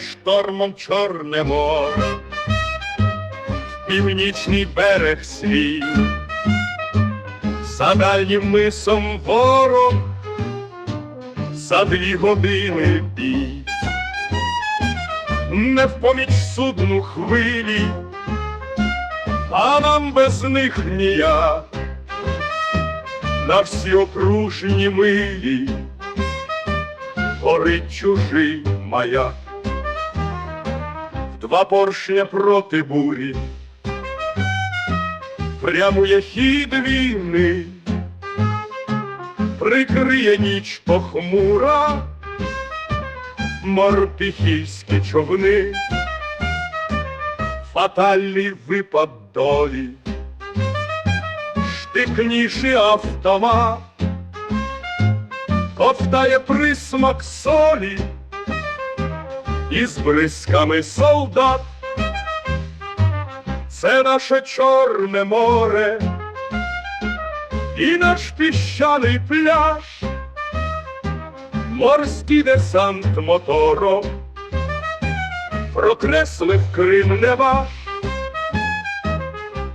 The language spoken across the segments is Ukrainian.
штормом Чорне море, північний берег свій, за дальнім мисом ворог, за дві години бій, не в поміч судну хвилі, а нам без них ніяк, на всі окружні милі горить чужий маяк. Два поршня проти бурі, прямує хід війни, прикриє ніч похмура, морпіхівські човни, фатальний випад долі, штикніший автомат. Ковтає присмак солі із бризками солдат. Це наше Чорне море. І наш піщаний пляж, морський десант мотором прокреслив Крим не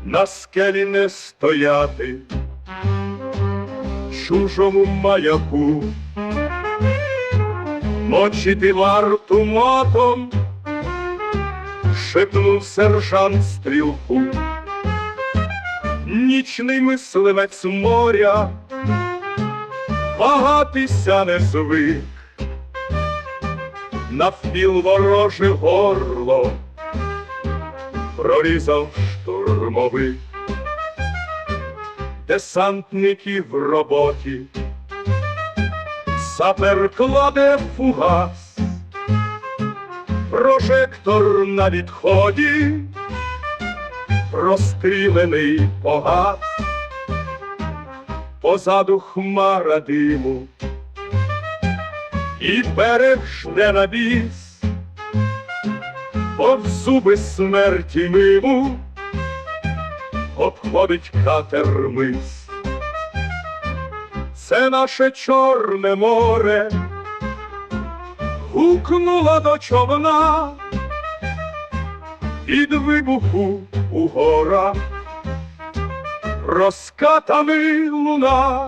на скелі не стояти. Чужому маяку, мочити варту мотом, шепнув сержант стрілку, нічний мисливець моря, багатися не звик, навпіл вороже горло, прорізав штурмовик. Десантники в роботі, сапер кладе фугас, прожектор на відході, розстрілений погас, позаду хмара диму, і берег жде на біс, Об зуби смерті миму обходить катер мис. Це наше Чорне море. Гукнула до човна. Від вибуху у гора розкатами луна